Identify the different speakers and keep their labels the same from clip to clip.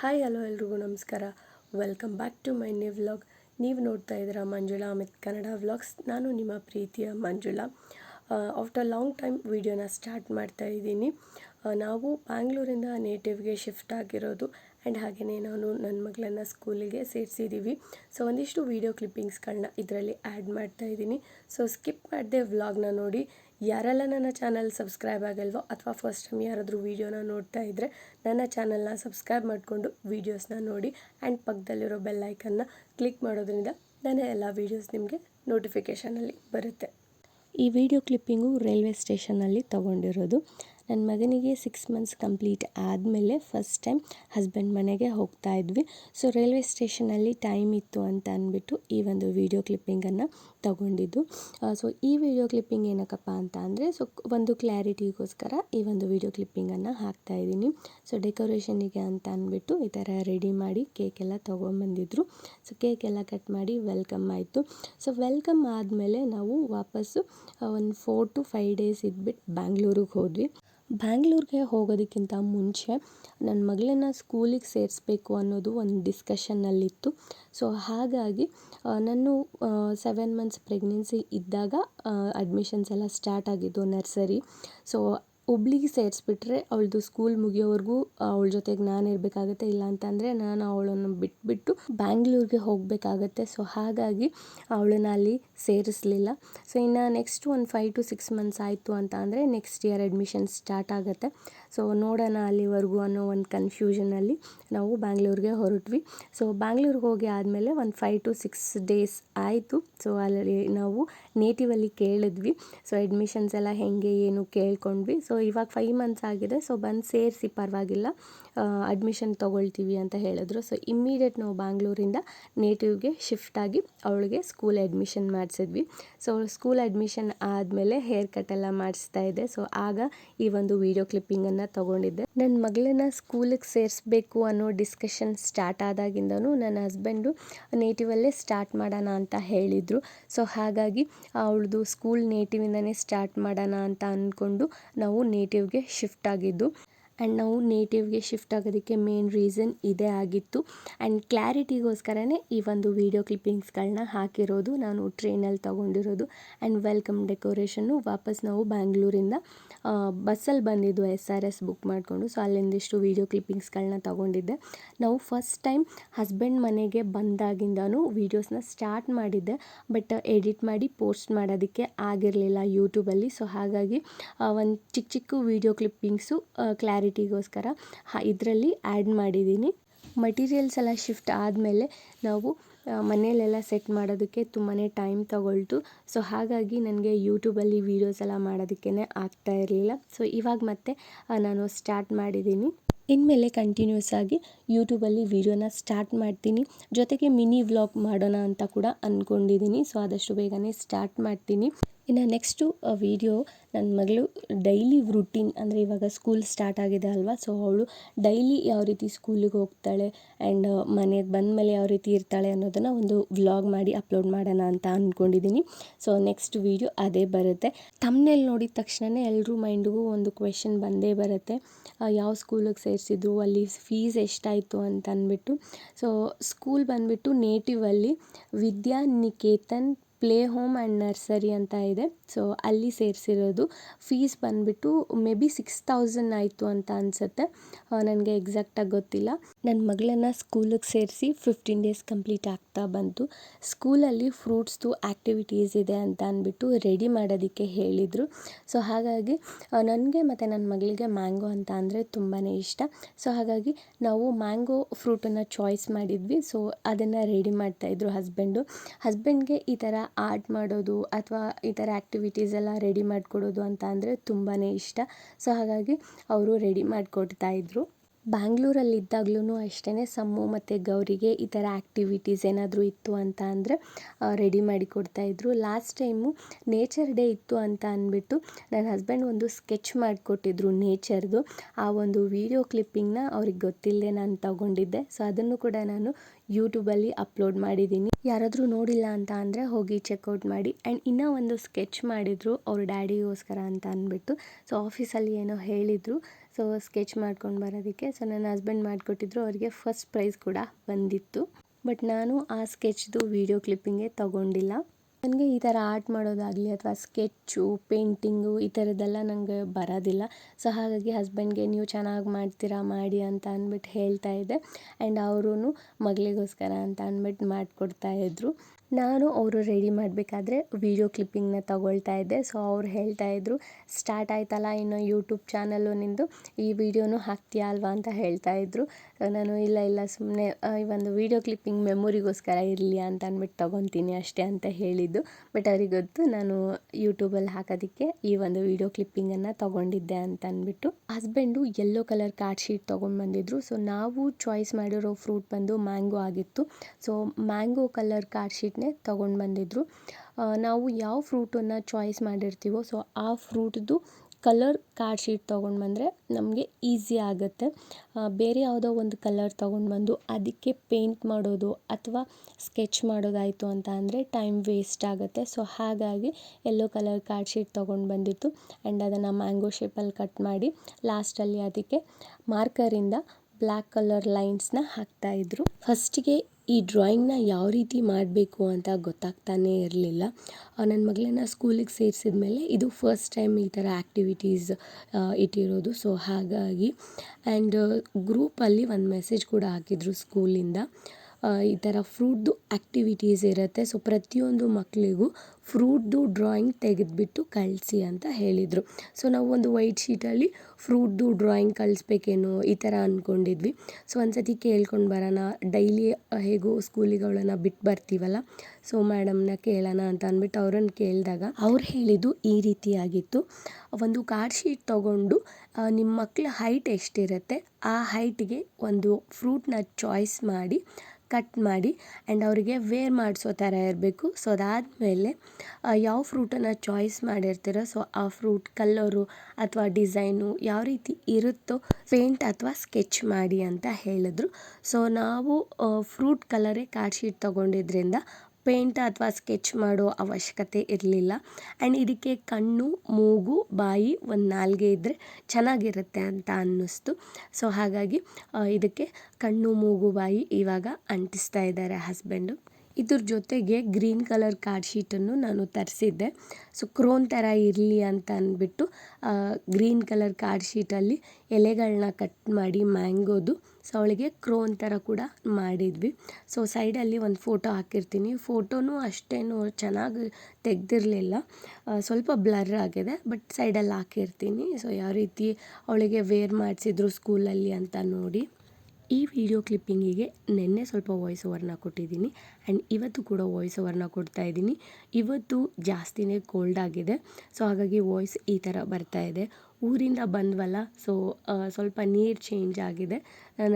Speaker 1: Hi, hello ಎಲ್ರಿಗೂ ನಮಸ್ಕಾರ. Welcome back to my new vlog. ನೀವು ನೋಡ್ತಾ ಇದ್ದೀರಾ ಮಂಜುಳಾ ಅಮಿತ್ ಕನ್ನಡ ವ್ಲಾಗ್ಸ್. ನಾನು ನಿಮ್ಮ ಪ್ರೀತಿಯ ಮಂಜುಳಾ. ಆಫ್ಟರ್ ಲಾಂಗ್ ಟೈಮ್ ವೀಡಿಯೋನ ಸ್ಟಾರ್ಟ್ ಮಾಡ್ತಾ ಇದ್ದೀನಿ. ನಾವು ಬ್ಯಾಂಗ್ಳೂರಿಂದ ನೇಟಿವ್ಗೆ ಶಿಫ್ಟ್ ಆಗಿರೋದು ಆ್ಯಂಡ್ ಹಾಗೆಯೇ ನಾನು ನನ್ನ ಮಗಳನ್ನು ಸ್ಕೂಲಿಗೆ ಸೇರಿಸಿದ್ದೀವಿ ಸೊ ಒಂದಿಷ್ಟು ವೀಡಿಯೋ ಕ್ಲಿಪ್ಪಿಂಗ್ಸ್ಗಳನ್ನ ಇದರಲ್ಲಿ ಆ್ಯಡ್ ಮಾಡ್ತಾ ಇದ್ದೀನಿ. ಸೊ ಸ್ಕಿಪ್ ಮಾಡದೆ ವ್ಲಾಗ್ನ ನೋಡಿ. ಯಾರೆಲ್ಲ ನನ್ನ ಚಾನಲ್ ಸಬ್ಸ್ಕ್ರೈಬ್ ಆಗಲ್ವೋ ಅಥವಾ ಫಸ್ಟ್ ಟೈಮ್ ಯಾರಾದರೂ ವೀಡಿಯೋನ ನೋಡ್ತಾ ಇದ್ದರೆ ನನ್ನ ಚಾನಲ್ನ ಸಬ್ಸ್ಕ್ರೈಬ್ ಮಾಡಿಕೊಂಡು ವೀಡಿಯೋಸ್ನ ನೋಡಿ ಆ್ಯಂಡ್ ಪಕ್ಕದಲ್ಲಿರೋ ಬೆಲ್ಲೈಕನ್ನ ಕ್ಲಿಕ್ ಮಾಡೋದ್ರಿಂದ ನನ್ನ ಎಲ್ಲ ವೀಡಿಯೋಸ್ ನಿಮಗೆ ನೋಟಿಫಿಕೇಷನಲ್ಲಿ ಬರುತ್ತೆ. ಈ ವಿಡಿಯೋ ಕ್ಲಿಪ್ಪಿಂಗು ರೈಲ್ವೆ ಸ್ಟೇಷನಲ್ಲಿ ತೊಗೊಂಡಿರೋದು. ನನ್ನ ಮಗನಿಗೆ ಸಿಕ್ಸ್ ಮಂತ್ಸ್ ಕಂಪ್ಲೀಟ್ ಆದಮೇಲೆ ಫಸ್ಟ್ ಟೈಮ್ ಹಸ್ಬೆಂಡ್ ಮನೆಗೆ ಹೋಗ್ತಾ ಇದ್ವಿ. ಸೊ ರೈಲ್ವೆ ಸ್ಟೇಷನಲ್ಲಿ ಟೈಮ್ ಇತ್ತು ಅಂತ ಅಂದ್ಬಿಟ್ಟು ಈ ಒಂದು ವಿಡಿಯೋ ಕ್ಲಿಪ್ಪಿಂಗನ್ನು ತಗೊಂಡಿದ್ದು. ಸೊ ಈ ವಿಡಿಯೋ ಕ್ಲಿಪ್ಪಿಂಗ್ ಏನಕ್ಕಪ್ಪ ಅಂತ ಅಂದರೆ ಸೊ ಒಂದು ಕ್ಲಾರಿಟಿಗೋಸ್ಕರ ಈ ಒಂದು ವಿಡಿಯೋ ಕ್ಲಿಪ್ಪಿಂಗನ್ನು ಹಾಕ್ತಾ ಇದ್ದೀನಿ. ಸೊ ಡೆಕೋರೇಷನಿಗೆ ಅಂತ ಅಂದ್ಬಿಟ್ಟು ಈ ಥರ ರೆಡಿ ಮಾಡಿ ಕೇಕ್ ಎಲ್ಲ ತೊಗೊಂಬಂದಿದ್ರು. ಸೊ ಕೇಕ್ ಎಲ್ಲ ಕಟ್ ಮಾಡಿ ವೆಲ್ಕಮ್ ಆಯಿತು. ಸೊ ವೆಲ್ಕಮ್ ಆದಮೇಲೆ ನಾವು ವಾಪಸ್ಸು ಒಂದು ಫೋರ್ ಟು ಫೈವ್ ಡೇಸ್ ಇದ್ಬಿಟ್ಟು ಬ್ಯಾಂಗ್ಳೂರಿಗೆ ಹೋದ್ವಿ. ಬ್ಯಾಂಗ್ಳೂರಿಗೆ ಹೋಗೋದಕ್ಕಿಂತ ಮುಂಚೆ ನನ್ನ ಮಗಳನ್ನ ಸ್ಕೂಲಿಗೆ ಸೇರಿಸ್ಬೇಕು ಅನ್ನೋದು ಒಂದು ಡಿಸ್ಕಷನ್ನಲ್ಲಿತ್ತು ಸೊ, ಹಾಗಾಗಿ ನಾನು ಸೆವೆನ್ ಮಂತ್ಸ್ ಪ್ರೆಗ್ನೆನ್ಸಿ ಇದ್ದಾಗ ಅಡ್ಮಿಷನ್ಸ್ ಎಲ್ಲ ಸ್ಟಾರ್ಟ್ ಆಗಿದ್ದು ನರ್ಸರಿ ಸೊ ಹುಬ್ಳಿಗೆ ಸೇರಿಸ್ಬಿಟ್ರೆ ಅವಳದು ಸ್ಕೂಲ್ ಮುಗಿಯೋವರೆಗೂ ಅವಳ ಜೊತೆಗೆ ನಾನು ಇರಬೇಕಾಗತ್ತೆ, ಇಲ್ಲ ಅಂತಂದರೆ ನಾನು ಅವಳನ್ನು ಬಿಟ್ಬಿಟ್ಟು ಬ್ಯಾಂಗ್ಳೂರಿಗೆ ಹೋಗಬೇಕಾಗತ್ತೆ. ಸೊ ಹಾಗಾಗಿ, ಅವಳನ್ನ ಅಲ್ಲಿ ಸೇರಿಸಲಿಲ್ಲ. ಸೊ ಇನ್ನು ನೆಕ್ಸ್ಟ್ ಒಂದು ಫೈವ್ ಟು ಸಿಕ್ಸ್ ಮಂತ್ಸ್ ಆಯಿತು ಅಂತ ಅಂದರೆ ನೆಕ್ಸ್ಟ್ ಇಯರ್ ಅಡ್ಮಿಷನ್ ಸ್ಟಾರ್ಟ್ ಆಗುತ್ತೆ. ಸೊ ನೋಡೋಣ ಅಲ್ಲಿವರೆಗೂ ಅನ್ನೋ ಒಂದು ಕನ್ಫ್ಯೂಷನಲ್ಲಿ ನಾವು ಬ್ಯಾಂಗ್ಳೂರಿಗೆ ಹೊರಟ್ವಿ. ಸೊ ಬ್ಯಾಂಗ್ಳೂರಿಗೆ ಹೋಗಿ ಆದಮೇಲೆ ಒಂದು ಫೈವ್ ಟು ಸಿಕ್ಸ್ ಡೇಸ್ ಆಯಿತು. ಸೊ ಅಲ್ಲಿ ನಾವು ನೇಟಿವಲ್ಲಿ ಕೇಳಿದ್ವಿ. ಸೊ ಅಡ್ಮಿಷನ್ಸ್ ಎಲ್ಲ ಹೇಗೆ, ಏನು ಕೇಳ್ಕೊಂಡ್ವಿ. ಸೊ ಇವಾಗ ಫೈವ್ ಮಂತ್ಸ್ ಆಗಿದೆ. ಸೊ ಬಂದು ಸೇರಿಸಿ ಪರವಾಗಿಲ್ಲ. ಅಡ್ಮಿಷನ್ ತೊಗೊಳ್ತೀವಿ ಅಂತ ಹೇಳಿದ್ರು. ಸೊ ಇಮ್ಮಿಡಿಯೇಟ್ ನಾವು ಬ್ಯಾಂಗ್ಳೂರಿಂದ ನೇಟಿವ್ಗೆ ಶಿಫ್ಟ್ ಆಗಿ ಅವಳಿಗೆ ಸ್ಕೂಲ್ ಅಡ್ಮಿಷನ್ ಮಾಡಿಸಿದ್ವಿ. ಸೊ ಸ್ಕೂಲ್ ಅಡ್ಮಿಷನ್ ಆದಮೇಲೆ ಹೇರ್ ಕಟ್ ಎಲ್ಲ ಮಾಡಿಸ್ತಾ ಇದ್ದೆ. ಸೊ ಆಗ ಈ ಒಂದು ವಿಡಿಯೋ ಕ್ಲಿಪ್ಪಿಂಗನ್ನು ತೊಗೊಂಡಿದ್ದೆ. ನನ್ನ ಮಗಳನ್ನ ಸ್ಕೂಲಿಗೆ ಸೇರಿಸ್ಬೇಕು ಅನ್ನೋ ಡಿಸ್ಕಷನ್ ಸ್ಟಾರ್ಟ್ ಆದಾಗಿಂದನೂ ನನ್ನ ಹಸ್ಬೆಂಡು ನೇಟಿವಲ್ಲೇ ಸ್ಟಾರ್ಟ್ ಮಾಡೋಣ ಅಂತ ಹೇಳಿದರು. ಸೊ ಹಾಗಾಗಿ ಅವಳದು ಸ್ಕೂಲ್ ನೇಟಿವಿಂದನೇ ಸ್ಟಾರ್ಟ್ ಮಾಡೋಣ ಅಂತ ಅಂದ್ಕೊಂಡು ನಾವು ನೇಟಿವ್ಗೆ ಶಿಫ್ಟ್ ಆಗಿದ್ದು. ಆ್ಯಂಡ್ ನಾವು ನೇಟಿವ್ಗೆ ಶಿಫ್ಟ್ ಆಗೋದಕ್ಕೆ ಮೇನ್ ರೀಸನ್ ಇದೇ ಆಗಿತ್ತು. ಆ್ಯಂಡ್ ಕ್ಲಾರಿಟಿಗೋಸ್ಕರನೇ ಈ ಒಂದು ವೀಡಿಯೋ ಕ್ಲಿಪ್ಪಿಂಗ್ಸ್ಗಳನ್ನ ಹಾಕಿರೋದು ನಾನು ಟ್ರೈನಲ್ಲಿ ತೊಗೊಂಡಿರೋದು. ಆ್ಯಂಡ್ ವೆಲ್ಕಮ್ ಡೆಕೋರೇಷನ್ನು ವಾಪಸ್ ನಾವು ಬ್ಯಾಂಗ್ಳೂರಿಂದ ಬಸ್ಸಲ್ಲಿ ಬಂದಿದ್ದು ಎಸ್ ಆರ್ ಎಸ್ ಬುಕ್ ಮಾಡಿಕೊಂಡು. ಸೊ ಅಲ್ಲಿಂದಿಷ್ಟು ವೀಡಿಯೋ ಕ್ಲಿಪ್ಪಿಂಗ್ಸ್ಗಳನ್ನ ತೊಗೊಂಡಿದ್ದೆ. ನಾವು ಫಸ್ಟ್ ಟೈಮ್ ಹಸ್ಬೆಂಡ್ ಮನೆಗೆ ಬಂದಾಗಿಂದನೂ ವೀಡಿಯೋಸ್ನ ಸ್ಟಾರ್ಟ್ ಮಾಡಿದ್ದೆ. ಬಟ್ ಎಡಿಟ್ ಮಾಡಿ ಪೋಸ್ಟ್ ಮಾಡೋದಕ್ಕೆ ಆಗಿರಲಿಲ್ಲ ಯೂಟ್ಯೂಬಲ್ಲಿ ಸೊ ಹಾಗಾಗಿ ಒಂದು ಚಿಕ್ಕ ಚಿಕ್ಕ ವೀಡಿಯೋ ಕ್ಲಿಪ್ಪಿಂಗ್ಸು ಕ್ಲಾರಿಟಿಗೋಸ್ಕರ ಇದರಲ್ಲಿ ಆ್ಯಡ್ ಮಾಡಿದ್ದೀನಿ. ಮಟೀರಿಯಲ್ಸ್ ಎಲ್ಲ ಶಿಫ್ಟ್ ಆದಮೇಲೆ ನಾವು ಮನೆಯಲ್ಲೆಲ್ಲ ಸೆಟ್ ಮಾಡೋದಕ್ಕೆ ತುಂಬಾ ಟೈಮ್ ತಗೊಳ್ತು. ಸೊ ಹಾಗಾಗಿ ನನಗೆ ಯೂಟ್ಯೂಬಲ್ಲಿ ವೀಡಿಯೋಸ್ ಎಲ್ಲ ಮಾಡೋದಕ್ಕೇ ಆಗ್ತಾ ಇರಲಿಲ್ಲ. ಸೊ ಇವಾಗ ಮತ್ತೆ ನಾನು ಸ್ಟಾರ್ಟ್ ಮಾಡಿದ್ದೀನಿ. ಇನ್ಮೇಲೆ ಕಂಟಿನ್ಯೂಸ್ ಆಗಿ ಯೂಟ್ಯೂಬಲ್ಲಿ ವೀಡಿಯೋನ ಸ್ಟಾರ್ಟ್ ಮಾಡ್ತೀನಿ. ಜೊತೆಗೆ ಮಿನಿ ವ್ಲಾಗ್ ಮಾಡೋಣ ಅಂತ ಕೂಡ ಅಂದ್ಕೊಂಡಿದ್ದೀನಿ ಸೊ ಆದಷ್ಟು ಬೇಗನೆ ಸ್ಟಾರ್ಟ್ ಮಾಡ್ತೀನಿ. ಇನ್ನು ನೆಕ್ಸ್ಟು ವೀಡಿಯೋ ನನ್ನ ಮಗಳು ಡೈಲಿ ರುಟೀನ್ ಅಂದರೆ ಇವಾಗ ಸ್ಕೂಲ್ ಸ್ಟಾರ್ಟ್ ಆಗಿದೆ ಅಲ್ವಾ? ಸೊ ಅವಳು ಡೈಲಿ ಯಾವ ರೀತಿ ಸ್ಕೂಲಿಗೆ ಹೋಗ್ತಾಳೆ ಆ್ಯಂಡ್ ಮನೆಗೆ ಬಂದ ಮೇಲೆ ಯಾವ ರೀತಿ ಇರ್ತಾಳೆ ಅನ್ನೋದನ್ನು ಒಂದು ವ್ಲಾಗ್ ಮಾಡಿ ಅಪ್ಲೋಡ್ ಮಾಡೋಣ ಅಂತ ಅಂದ್ಕೊಂಡಿದ್ದೀನಿ ಸೊ ನೆಕ್ಸ್ಟ್ ವೀಡಿಯೋ ಅದೇ ಬರುತ್ತೆ. ತಮ್ಮನೇಲಿ ನೋಡಿದ ತಕ್ಷಣವೇ ಎಲ್ಲರೂ ಮೈಂಡಿಗೂ ಒಂದು ಕ್ವೆಶನ್ ಬಂದೇ ಬರುತ್ತೆ. ಯಾವ ಸ್ಕೂಲಿಗೆ ಸೇರಿಸಿದ್ರು, ಅಲ್ಲಿ ಫೀಸ್ ಎಷ್ಟಾಯಿತು ಅಂತ ಅಂದ್ಬಿಟ್ಟು. ಸೊ ಸ್ಕೂಲ್ ಬಂದುಬಿಟ್ಟು ನೇಟಿವಲ್ಲಿ Vidya Niketan play home and nursery ಅಂತ ಇದೆ. ಸೊ, ಅಲ್ಲಿ ಸೇರಿಸಿರೋದು. ಫೀಸ್ ಬಂದುಬಿಟ್ಟು ಮೇ ಬಿ ಸಿಕ್ಸ್ ತೌಸಂಡ್ ಆಯಿತು ಅಂತ ಅನಿಸುತ್ತೆ. ನನಗೆ ಎಕ್ಸಾಕ್ಟಾಗಿ ಗೊತ್ತಿಲ್ಲ. ನನ್ನ ಮಗಳನ್ನು ಸ್ಕೂಲಿಗೆ ಸೇರಿಸಿ ಫಿಫ್ಟೀನ್ ಡೇಸ್ ಕಂಪ್ಲೀಟ್ ಆಗ್ತಾ ಬಂತು. ಸ್ಕೂಲಲ್ಲಿ ಫ್ರೂಟ್ಸ್ದು ಆ್ಯಕ್ಟಿವಿಟೀಸ್ ಇದೆ ಅಂತ ಅಂದ್ಬಿಟ್ಟು ರೆಡಿ ಮಾಡೋದಕ್ಕೆ ಹೇಳಿದರು. ಸೊ, ಹಾಗಾಗಿ ನನಗೆ ಮತ್ತು ನನ್ನ ಮಗಳಿಗೆ ಮ್ಯಾಂಗೋ ಅಂತ ಅಂದರೆ ತುಂಬಾ ಇಷ್ಟ. ಸೊ, ಹಾಗಾಗಿ ನಾವು ಮ್ಯಾಂಗೋ ಫ್ರೂಟನ್ನು ಚಾಯ್ಸ್ ಮಾಡಿದ್ವಿ. ಸೊ, ಅದನ್ನು ರೆಡಿ ಮಾಡ್ತಾಯಿದ್ರು ಹಸ್ಬೆಂಡು. ಹಸ್ಬೆಂಡ್ಗೆ ಈ ಥರ ಆರ್ಟ್ ಮಾಡೋದು ಅಥವಾ ಈ ಥರ ಆ್ಯಕ್ಟಿವಿಟೀಸ್ ಎಲ್ಲ ರೆಡಿ ಮಾಡಿಕೊಡೋದು ಅಂತ ಅಂದರೆ ತುಂಬಾ ಇಷ್ಟ. ಸೊ ಹಾಗಾಗಿ ಅವರು ರೆಡಿ ಮಾಡಿಕೊಡ್ತಾಯಿದ್ರು ಬ್ಯಾಂಗ್ಳೂರಲ್ಲಿದ್ದಾಗ್ಲೂ ಅಷ್ಟೇ ಸಮ್ಮು ಮತ್ತು ಗೌರಿಗೆ ಈ ಥರ ಆ್ಯಕ್ಟಿವಿಟೀಸ್ ಏನಾದರೂ ಇತ್ತು ಅಂತ ಅಂದರೆ ರೆಡಿ ಮಾಡಿ ಕೊಡ್ತಾಯಿದ್ರು ಲಾಸ್ಟ್ ಟೈಮು ನೇಚರ್ ಡೇ ಇತ್ತು ಅಂತ ಅಂದ್ಬಿಟ್ಟು ನನ್ನ ಹಸ್ಬೆಂಡ್ ಒಂದು ಸ್ಕೆಚ್ ಮಾಡಿಕೊಟ್ಟಿದ್ರು ನೇಚರ್ದು ಆ ಒಂದು ವೀಡಿಯೋ ಕ್ಲಿಪ್ಪಿಂಗ್ನ ಅವ್ರಿಗೆ ಗೊತ್ತಿಲ್ಲದೆ ನಾನು ತಗೊಂಡಿದ್ದೆ. ಸೊ ಅದನ್ನು ಕೂಡ ನಾನು ಯೂಟ್ಯೂಬಲ್ಲಿ ಅಪ್ಲೋಡ್ ಮಾಡಿದ್ದೀನಿ. ಯಾರಾದರೂ ನೋಡಿಲ್ಲ ಅಂತ ಅಂದರೆ ಹೋಗಿ ಚೆಕ್ಔಟ್ ಮಾಡಿ. ಆ್ಯಂಡ್ ಇನ್ನೂ ಒಂದು ಸ್ಕೆಚ್ ಮಾಡಿದರು ಅವ್ರ ಡ್ಯಾಡಿಗೋಸ್ಕರ ಅಂತ ಅಂದ್ಬಿಟ್ಟು. ಸೊ ಆಫೀಸಲ್ಲಿ ಏನೋ ಹೇಳಿದರು. ಸೊ ಸ್ಕೆಚ್ ಮಾಡ್ಕೊಂಡು ಬರೋದಕ್ಕೆ. ಸೊ ನನ್ನ ಹಸ್ಬೆಂಡ್ ಮಾಡಿಕೊಟ್ಟಿದ್ರು. ಅವರಿಗೆ ಫಸ್ಟ್ ಪ್ರೈಸ್ ಕೂಡ ಬಂದಿತ್ತು. ಬಟ್ ನಾನು ಆ ಸ್ಕೆಚ್ದು ವಿಡಿಯೋ ಕ್ಲಿಪ್ಪಿಂಗೇ ತಗೊಂಡಿಲ್ಲ. ನನಗೆ ಈ ಥರ ಆರ್ಟ್ ಮಾಡೋದಾಗಲಿ ಅಥವಾ ಸ್ಕೆಚ್ಚು ಪೇಂಟಿಂಗು ಈ ಥರದ್ದೆಲ್ಲ ನನಗೆ ಬರೋದಿಲ್ಲ. ಸೊ ಹಾಗಾಗಿ ಹಸ್ಬೆಂಡ್ಗೆ ನೀವು ಚೆನ್ನಾಗಿ ಮಾಡ್ತೀರಾ, ಮಾಡಿ ಅಂತ ಅಂದ್ಬಿಟ್ಟು ಹೇಳ್ತಾ ಇದ್ದೆ. ಆ್ಯಂಡ್ ಅವರೂ ಮಗಳಿಗೋಸ್ಕರ ಅಂತ ಅಂದ್ಬಿಟ್ಟು ಮಾಡಿಕೊಡ್ತಾ ಇದ್ದರು ನಾನು ಅವರು ರೆಡಿ ಮಾಡಬೇಕಾದ್ರೆ ವೀಡಿಯೋ ಕ್ಲಿಪ್ಪಿಂಗ್ನ ತಗೊಳ್ತಾ ಇದ್ದೆ. ಸೊ ಅವ್ರು ಹೇಳ್ತಾ ಇದ್ದರು ಸ್ಟಾರ್ಟ್ ಆಯ್ತಲ್ಲ, ಇನ್ನು ಯೂಟ್ಯೂಬ್ ಚಾನಲ್ಲು ನಿಂದು ಈ ವಿಡಿಯೋನು ಹಾಕ್ತೀಯ ಅಲ್ವಾ? ಅಂತ ಹೇಳ್ತಾ ಇದ್ದರು ನಾನು, ಇಲ್ಲ ಇಲ್ಲ ಸುಮ್ಮನೆ ಈ ಒಂದು ವೀಡಿಯೋ ಕ್ಲಿಪ್ಪಿಂಗ್ ಮೆಮೊರಿಗೋಸ್ಕರ ಇರಲಿ ಅಂತ ಅಂದ್ಬಿಟ್ಟು ತೊಗೊತೀನಿ ಅಷ್ಟೇ, ಅಂತ ಹೇಳಿದ್ದು. ಬಟ್ ಅವ್ರಿಗೆ ಗೊತ್ತು ನಾನು ಯೂಟ್ಯೂಬಲ್ಲಿ ಹಾಕೋದಕ್ಕೆ ಈ ಒಂದು ವೀಡಿಯೋ ಕ್ಲಿಪ್ಪಿಂಗನ್ನು ತೊಗೊಂಡಿದ್ದೆ ಅಂತ ಅಂದ್ಬಿಟ್ಟು. Husband yellow colour card sheet ತೊಗೊಂಡು ಬಂದಿದ್ರು. ಸೊ ನಾವು ಚಾಯ್ಸ್ ಮಾಡಿರೋ ಫ್ರೂಟ್ ಬಂದು ಮ್ಯಾಂಗೋ ಆಗಿತ್ತು. ಸೊ ಮ್ಯಾಂಗೋ ಕಲರ್ ಕಾರ್ಡ್ ಶೀಟ್ನೇ ತೊಗೊಂಡು ಬಂದಿದ್ರು. ನಾವು ಯಾವ ಫ್ರೂಟನ್ನು ಚಾಯ್ಸ್ ಮಾಡಿರ್ತೀವೋ ಸೊ ಆ ಫ್ರೂಟ್ದು ಕಲರ್ ಕಾರ್ಡ್ ಶೀಟ್ ತೊಗೊಂಡು ಬಂದರೆ ನಮಗೆ ಈಸಿ ಆಗುತ್ತೆ. ಬೇರೆ ಯಾವುದೋ ಒಂದು ಕಲರ್ ತೊಗೊಂಡು ಬಂದು ಅದಕ್ಕೆ ಪೇಂಟ್ ಮಾಡೋದು ಅಥವಾ ಸ್ಕೆಚ್ ಮಾಡೋದಾಯಿತು ಅಂತ ಅಂದರೆ ಟೈಮ್ ವೇಸ್ಟ್ ಆಗುತ್ತೆ. ಸೊ ಹಾಗಾಗಿ ಎಲ್ಲೋ ಕಲರ್ ಕಾರ್ಡ್ ಶೀಟ್ ತೊಗೊಂಡು ಬಂದಿತ್ತು ಆ್ಯಂಡ್ ಅದನ್ನು ಮ್ಯಾಂಗೋ ಶೇಪಲ್ಲಿ ಕಟ್ ಮಾಡಿ ಲಾಸ್ಟಲ್ಲಿ ಅದಕ್ಕೆ ಮಾರ್ಕರಿಂದ ಬ್ಲ್ಯಾಕ್ ಕಲರ್ ಲೈನ್ಸ್ನ ಹಾಕ್ತಾಯಿದ್ರು ಫಸ್ಟಿಗೆ ಈ ಡ್ರಾಯಿಂಗ್ನ ಯಾವ ರೀತಿ ಮಾಡಬೇಕು ಅಂತ ಗೊತ್ತಾಗ್ತಾನೇ ಇರಲಿಲ್ಲ. ನನ್ನ ಮಗಳನ್ನ ಸ್ಕೂಲಿಗೆ ಸೇರಿಸಿದ ಮೇಲೆ ಇದು ಫಸ್ಟ್ ಟೈಮ್ ಈ ಥರ ಆ್ಯಕ್ಟಿವಿಟೀಸ್ ಇಟ್ಟಿರೋದು. ಸೊ ಹಾಗಾಗಿ ಆ್ಯಂಡ್ ಗ್ರೂಪಲ್ಲಿ ಒಂದು ಮೆಸೇಜ್ ಕೂಡ ಹಾಕಿದ್ರು ಸ್ಕೂಲಿಂದ ಈ ಥರ ಫ್ರೂಟ್ದು ಆ್ಯಕ್ಟಿವಿಟೀಸ್ ಇರುತ್ತೆ. ಸೊ ಪ್ರತಿಯೊಂದು ಮಕ್ಕಳಿಗೂ ಫ್ರೂಟ್ದು ಡ್ರಾಯಿಂಗ್ ತೆಗೆದುಬಿಟ್ಟು ಕಳಿಸಿ ಅಂತ ಹೇಳಿದರು. ಸೊ ನಾವು ಒಂದು ವೈಟ್ ಶೀಟಲ್ಲಿ ಫ್ರೂಟ್ದು ಡ್ರಾಯಿಂಗ್ ಕಳಿಸ್ಬೇಕೇನೋ ಈ ಥರ ಅಂದ್ಕೊಂಡಿದ್ವಿ ಸೊ ಒಂದ್ಸತಿ ಕೇಳ್ಕೊಂಡು ಬರೋಣ. ಡೈಲಿ ಹೇಗೋ ಸ್ಕೂಲಿಗೆ ಅವಳನ್ನು ಬಿಟ್ಟು ಬರ್ತೀವಲ್ಲ? ಸೊ ಮೇಡಮ್ನ ಕೇಳೋಣ ಅಂತ ಅಂದ್ಬಿಟ್ಟು ಅವ್ರನ್ನ ಕೇಳಿದಾಗ ಅವ್ರು ಹೇಳಿದ್ದು ಈ ರೀತಿಯಾಗಿತ್ತು ಒಂದು ಕಾರ್ಡ್ ಶೀಟ್ ತೊಗೊಂಡು ನಿಮ್ಮ ಮಕ್ಕಳ ಹೈಟ್ ಎಷ್ಟಿರುತ್ತೆ? ಆ ಹೈಟ್ಗೆ ಒಂದು ಫ್ರೂಟ್ನ ಚಾಯ್ಸ್ ಮಾಡಿ ಕಟ್ ಮಾಡಿ ಆ್ಯಂಡ್ ಅವರಿಗೆ ವೇರ್ ಮಾಡಿಸೋ ಥರ ಇರಬೇಕು. ಸೊ ಅದಾದಮೇಲೆ ಯಾವ ಫ್ರೂಟನ್ನು ಚಾಯ್ಸ್ ಮಾಡಿರ್ತೀರೋ ಸೊ ಆ ಫ್ರೂಟ್ ಕಲ್ಲರು ಅಥವಾ ಡಿಸೈನು ಯಾವ ರೀತಿ ಇರುತ್ತೋ ಪೇಂಟ್ ಅಥವಾ ಸ್ಕೆಚ್ ಮಾಡಿ ಅಂತ ಹೇಳಿದ್ರು. ಸೊ ನಾವು ಫ್ರೂಟ್ ಕಲರೇ ಕಾರ್ಡ್ ಶೀಟ್ ತೊಗೊಂಡಿದ್ರಿಂದ ಪೇಂಟ್ ಅಥವಾ ಸ್ಕೆಚ್ ಮಾಡೋ ಅವಶ್ಯಕತೆ ಇರಲಿಲ್ಲ. ಆ್ಯಂಡ್ ಇದಕ್ಕೆ ಕಣ್ಣು, ಮೂಗು, ಬಾಯಿ ಒಂದು ನಾಲ್ಗೆ ಇದ್ದರೆ ಚೆನ್ನಾಗಿರುತ್ತೆ ಅಂತ ಅನ್ನಿಸ್ತು. ಸೊ ಹಾಗಾಗಿ ಇದಕ್ಕೆ ಕಣ್ಣು, ಮೂಗು, ಬಾಯಿ ಇವಾಗ ಅಂಟಿಸ್ತಾ ಇದ್ದಾರೆ ಹಸ್ಬೆಂಡು. ಇದ್ರ ಜೊತೆಗೆ ಗ್ರೀನ್ ಕಲರ್ ಕಾರ್ಡ್ ಶೀಟನ್ನು ನಾನು ತರಿಸಿದ್ದೆ. ಸೊ ಕ್ರೋನ್ ಥರ ಇರಲಿ ಅಂತ ಅಂದ್ಬಿಟ್ಟು ಗ್ರೀನ್ ಕಲರ್ ಕಾರ್ಡ್ ಶೀಟಲ್ಲಿ ಎಲೆಗಳನ್ನ ಕಟ್ ಮಾಡಿ ಮ್ಯಾಂಗೋದು. ಸೊ ಅವಳಿಗೆ ಕ್ರೋನ್ ಥರ ಕೂಡ ಮಾಡಿದ್ವಿ. ಸೊ ಸೈಡಲ್ಲಿ ಒಂದು ಫೋಟೋ ಹಾಕಿರ್ತೀನಿ. ಫೋಟೋನೂ ಅಷ್ಟೇನು ಚೆನ್ನಾಗಿ ತೆಗೆದಿರಲಿಲ್ಲ. ಸ್ವಲ್ಪ ಬ್ಲರ್ ಆಗಿದೆ ಬಟ್ ಸೈಡಲ್ಲಿ ಹಾಕಿರ್ತೀನಿ. ಸೊ ಯಾವ ರೀತಿ ಅವಳಿಗೆ ವೇರ್ ಮಾಡಿಸಿದ್ರು ಸ್ಕೂಲಲ್ಲಿ ಅಂತ ನೋಡಿ. ಈ ವಿಡಿಯೋ ಕ್ಲಿಪ್ಪಿಂಗಿಗೆ ನಿನ್ನೆ ಸ್ವಲ್ಪ ವಾಯ್ಸ್ ಓವರ್ನ ಕೊಟ್ಟಿದ್ದೀನಿ. ಆ್ಯಂಡ್ ಇವತ್ತು ಕೂಡ ವಾಯ್ಸ್ ಓವರ್ನ ಕೊಡ್ತಾ ಇದ್ದೀನಿ. ಇವತ್ತು ಜಾಸ್ತಿನೇ ಕೋಲ್ಡ್ ಆಗಿದೆ. ಸೊ ಹಾಗಾಗಿ ವಾಯ್ಸ್ ಈ ಥರ ಬರ್ತಾ ಇದೆ. ಊರಿಂದ ಬಂದ್ವಲ್ಲ ಸೊ ಸ್ವಲ್ಪ ನೀರು ಚೇಂಜ್ ಆಗಿದೆ.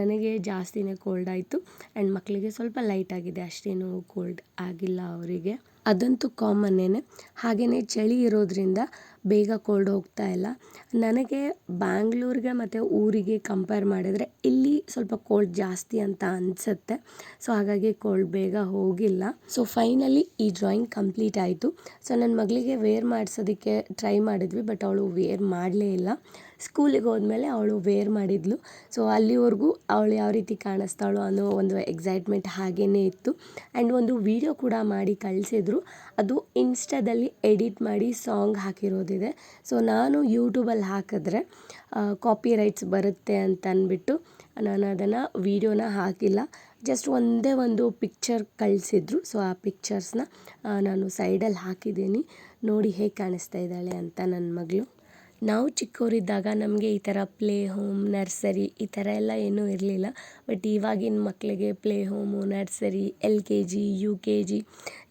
Speaker 1: ನನಗೆ ಜಾಸ್ತಿನೇ ಕೋಲ್ಡ್ ಆಯಿತು. ಆ್ಯಂಡ್ ಮಕ್ಕಳಿಗೆ ಸ್ವಲ್ಪ ಲೈಟ್ ಆಗಿದೆ. ಅಷ್ಟೇನು ಕೋಲ್ಡ್ ಆಗಿಲ್ಲ ಅವರಿಗೆ. ಅದಂತೂ ಕಾಮನ್ನೇ ಹಾಗೆಯೇ ಚಳಿ ಇರೋದ್ರಿಂದ ಬೇಗ ಕೋಲ್ಡ್ ಹೋಗ್ತಾ ಇಲ್ಲ. ನನಗೆ ಬ್ಯಾಂಗ್ಳೂರಿಗೆ ಮತ್ತು ಊರಿಗೆ ಕಂಪೇರ್ ಮಾಡಿದರೆ ಇಲ್ಲಿ ಸ್ವಲ್ಪ ಕೋಲ್ಡ್ ಜಾಸ್ತಿ ಅಂತ ಅನಿಸುತ್ತೆ. ಸೊ ಹಾಗಾಗಿ ಕೋಲ್ಡ್ ಬೇಗ ಹೋಗಿಲ್ಲ. ಸೊ ಫೈನಲಿ ಈ ಡ್ರಾಯಿಂಗ್ ಕಂಪ್ಲೀಟ್ ಆಯಿತು. ಸೊ ನನ್ನ ಮಗಳಿಗೆ ವೇರ್ ಮಾಡಿಸೋದಕ್ಕೆ ಟ್ರೈ ಮಾಡಿದ್ವಿ ಬಟ್ ಅವಳು ವೇರ್ ಮಾಡಲೇ ಇಲ್ಲ. ಸ್ಕೂಲಿಗೆ ಹೋದ್ಮೇಲೆ ಅವಳು ವೇರ್ ಮಾಡಿದ್ಲು. ಸೊ ಅಲ್ಲಿವರೆಗೂ ಅವಳು ಯಾವ ರೀತಿ ಕಾಣಿಸ್ತಾಳೋ ಅನ್ನೋ ಒಂದು ಎಕ್ಸೈಟ್ಮೆಂಟ್ ಹಾಗೇ ಇತ್ತು. ಆ್ಯಂಡ್ ಒಂದು ವಿಡಿಯೋ ಕೂಡ ಮಾಡಿ ಕಳಿಸಿದ್ರು. ಅದು ಇನ್ಸ್ಟಾದಲ್ಲಿ ಎಡಿಟ್ ಮಾಡಿ ಸಾಂಗ್ ಹಾಕಿರೋದಿದೆ. ಸೊ ನಾನು ಯೂಟ್ಯೂಬಲ್ಲಿ ಹಾಕಿದ್ರೆ ಕಾಪಿ ರೈಟ್ಸ್ ಬರುತ್ತೆ ಅಂತ ಅಂದ್ಬಿಟ್ಟು ನಾನು ಅದನ್ನು ವೀಡಿಯೋನ ಹಾಕಿಲ್ಲ. ಜಸ್ಟ್ ಒಂದೇ ಒಂದು ಪಿಕ್ಚರ್ ಕಳಿಸಿದ್ರು. ಸೊ ಆ ಪಿಕ್ಚರ್ಸ್ನ ನಾನು ಸೈಡಲ್ಲಿ ಹಾಕಿದ್ದೀನಿ. ನೋಡಿ ಹೇಗೆ ಕಾಣಿಸ್ತಾ ಇದ್ದಾಳೆ ಅಂತ ನನ್ನ ಮಗಳು. ನಾವು ಚಿಕ್ಕವರಿದ್ದಾಗ ನಮಗೆ ಈ ಥರ ಪ್ಲೇ ಹೋಮ್ ನರ್ಸರಿ ಈ ಥರ ಎಲ್ಲ ಏನೂ ಇರಲಿಲ್ಲ. ಬಟ್ ಇವಾಗಿನ ಮಕ್ಕಳಿಗೆ play home nursery L K G U K G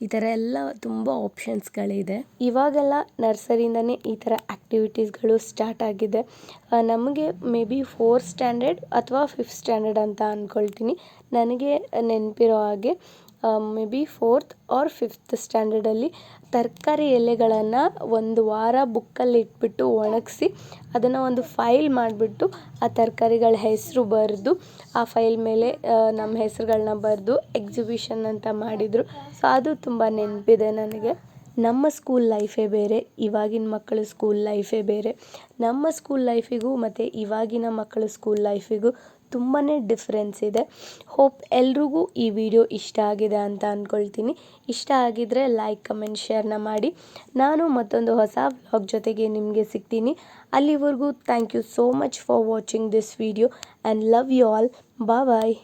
Speaker 1: ಈ ಥರ ಎಲ್ಲ ತುಂಬ ಆಪ್ಷನ್ಸ್ಗಳಿದೆ ಇವಾಗೆಲ್ಲ ನರ್ಸರಿಯಿಂದನೇ ಈ ಥರ ಆ್ಯಕ್ಟಿವಿಟೀಸ್ಗಳು ಸ್ಟಾರ್ಟ್ ಆಗಿದೆ. ನಮಗೆ ಮೇ ಬಿ ಫೋರ್ತ್ ಸ್ಟ್ಯಾಂಡರ್ಡ್ ಅಥವಾ ಫಿಫ್ತ್ ಸ್ಟ್ಯಾಂಡರ್ಡ್ ಅಂತ ಅಂದ್ಕೊಳ್ತೀನಿ ನನಗೆ ನೆನಪಿರೋ ಹಾಗೆ maybe fourth or fifth ಸ್ಟ್ಯಾಂಡರ್ಡಲ್ಲಿ ತರಕಾರಿ ಎಲೆಗಳನ್ನು ಒಂದು ವಾರ ಬುಕ್ಕಲ್ಲಿ ಇಟ್ಬಿಟ್ಟು ಒಣಗಿಸಿ ಅದನ್ನು ಒಂದು ಫೈಲ್ ಮಾಡಿಬಿಟ್ಟು ಆ ತರಕಾರಿಗಳ ಹೆಸರು ಬರೆದು ಆ ಫೈಲ್ ಮೇಲೆ ನಮ್ಮ ಹೆಸರುಗಳನ್ನ ಬರೆದು ಎಕ್ಸಿಬಿಷನ್ ಅಂತ ಮಾಡಿದರು. ಸೊ ಅದು ತುಂಬ ನೆನಪಿದೆ ನನಗೆ. ನಮ್ಮ ಸ್ಕೂಲ್ ಲೈಫೇ ಬೇರೆ, ಇವಾಗಿನ ಮಕ್ಕಳ ಸ್ಕೂಲ್ ಲೈಫೇ ಬೇರೆ. ನಮ್ಮ ಸ್ಕೂಲ್ ಲೈಫಿಗೂ ಮತ್ತು ಇವಾಗಿನ ಮಕ್ಕಳ ಸ್ಕೂಲ್ ಲೈಫಿಗೂ ತುಂಬಾ ಡಿಫ್ರೆನ್ಸ್ ಇದೆ. ಹೋಪ್ ಎಲ್ರಿಗೂ ಈ ವಿಡಿಯೋ ಇಷ್ಟ ಆಗಿದೆ ಅಂತ ಅಂದ್ಕೊಳ್ತೀನಿ ಇಷ್ಟ ಆಗಿದ್ದರೆ ಲೈಕ್ ಕಮೆಂಟ್ ಶೇರ್ನ ಮಾಡಿ. ನಾನು ಮತ್ತೊಂದು ಹೊಸ ವ್ಲಾಗ್ ಜೊತೆಗೆ ನಿಮಗೆ ಸಿಗ್ತೀನಿ. ಅಲ್ಲಿವರೆಗೂ thank you so much for watching this video and love you all bye